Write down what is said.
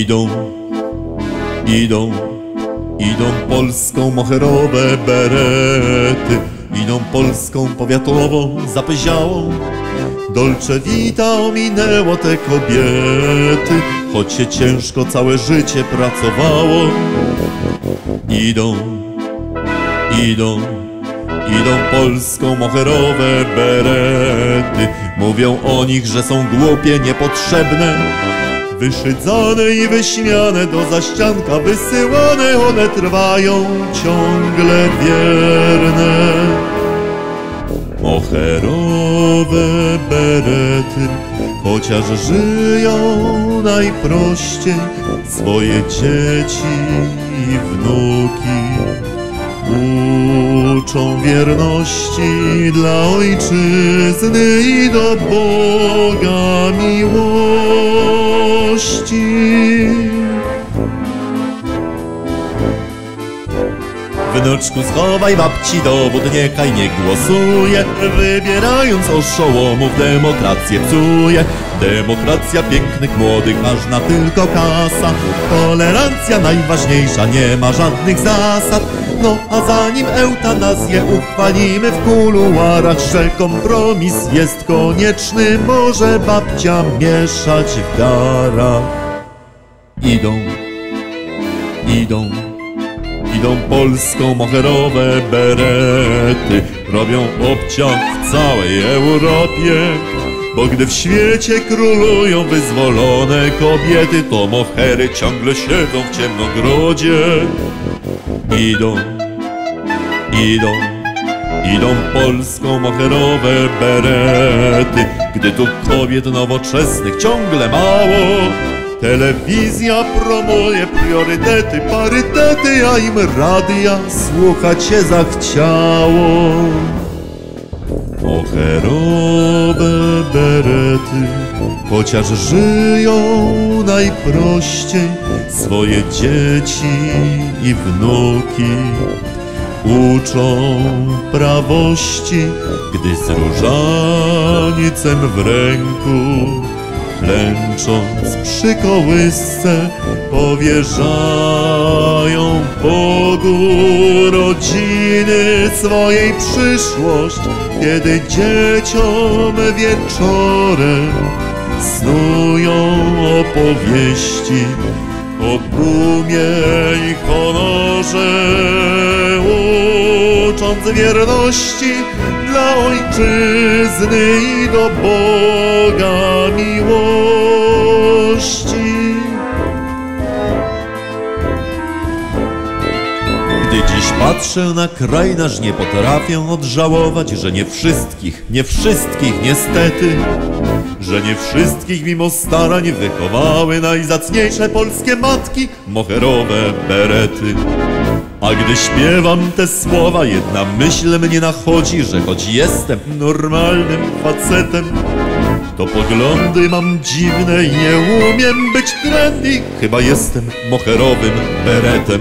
Idą, idą, idą polską moherowe berety. Idą polską powiatową, zapyziałą. Dolce vita ominęło te kobiety, choć się ciężko całe życie pracowało. Idą, idą, idą polską moherowe berety. Mówią o nich, że są głupie, niepotrzebne. Wyszydzane i wyśmiane do zaścianka wysyłane, one trwają ciągle wierne. Moherowe berety, chociaż żyją najprościej, swoje dzieci i wnuki uczą wierności dla ojczyzny i do Boga miłości. Wnuczku schowaj babci dowód, niechaj nie głosuje. Wybierając oszołomów demokrację psuje. Demokracja pięknych młodych, ważna tylko kasa. Tolerancja najważniejsza, nie ma żadnych zasad. No a zanim eutanazję uchwalimy w kuluarach Że kompromis jest konieczny, może babcia mieszać w garach. Idą, idą Idą polską moherowe berety Robią obciach w całej Europie. Bo gdy w świecie królują wyzwolone kobiety To mohery ciągle siedzą w ciemnogrodzie. Idą, idą, idą polską moherowe berety. Gdy tu kobiet nowoczesnych ciągle mało Telewizja promuje priorytety, parytety, a im radia słuchać się zachciało. Moherowe berety, chociaż żyją najprościej, swoje dzieci i wnuki uczą prawości, gdy z różanicem w ręku klęcząc przy kołysce powierzają Bogu rodziny swojej przyszłość, kiedy dzieciom wieczorem snują opowieści o dumie i honorze, ucząc wierności dla ojczyzny i do Boga miłości. Gdy dziś patrzę na kraj nasz, nie potrafię odżałować, że nie wszystkich, nie wszystkich niestety, że nie wszystkich mimo starań wychowały najzacniejsze polskie matki moherowe berety. A gdy śpiewam te słowa, jedna myśl mnie nachodzi, że choć jestem normalnym facetem, to poglądy mam dziwne nie umiem być trendy, chyba jestem moherowym beretem.